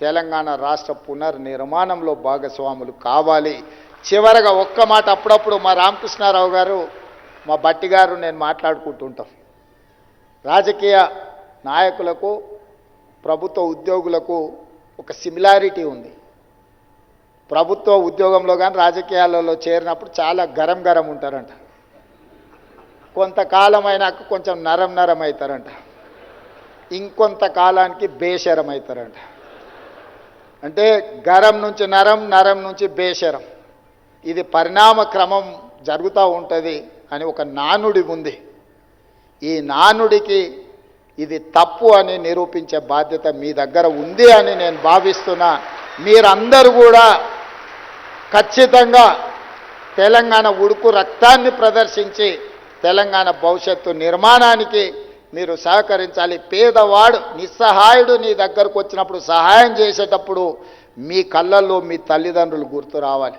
తెలంగాణ రాష్ట్ర పునర్నిర్మాణంలో భాగస్వాములు కావాలి. చివరగా ఒక్క మాట అప్పుడప్పుడు మా రామకృష్ణారావు గారు మా బట్టి గారు నేను మాట్లాడుకుంటుంటాం రాజకీయ నాయకులకు ప్రభుత్వ ఉద్యోగులకు ఒక సిమిలారిటీ ఉంది. ప్రభుత్వ ఉద్యోగంలో కానీ రాజకీయాలలో చేరినప్పుడు చాలా గరం గరం ఉంటారంట. కొంతకాలం అయినాక కొంచెం నరం నరం అవుతారంట. ఇంకొంత కాలానికి బేషరం అవుతారంట అంటే గరం నుంచి నరం నరం నుంచి బేషరం. ఇది పరిణామ క్రమం జరుగుతూ ఉంటుంది అని ఒక నానుడి ఉంది. ఈ నానుడికి ఇది తప్పు అని నిరూపించే బాధ్యత మీ దగ్గర ఉంది అని నేను భావిస్తున్నా. మీరందరూ కూడా ఖచ్చితంగా తెలంగాణ ఉడుకు రక్తాన్ని ప్రదర్శించి తెలంగాణ భవిష్యత్తు నిర్మాణానికి మీరు సహకరించాలి. పేదవాడు నిస్సహాయుడు నీ దగ్గరకు వచ్చినప్పుడు సహాయం చేసేటప్పుడు మీ కళ్ళల్లో మీ తల్లిదండ్రులు గుర్తు రావాలి.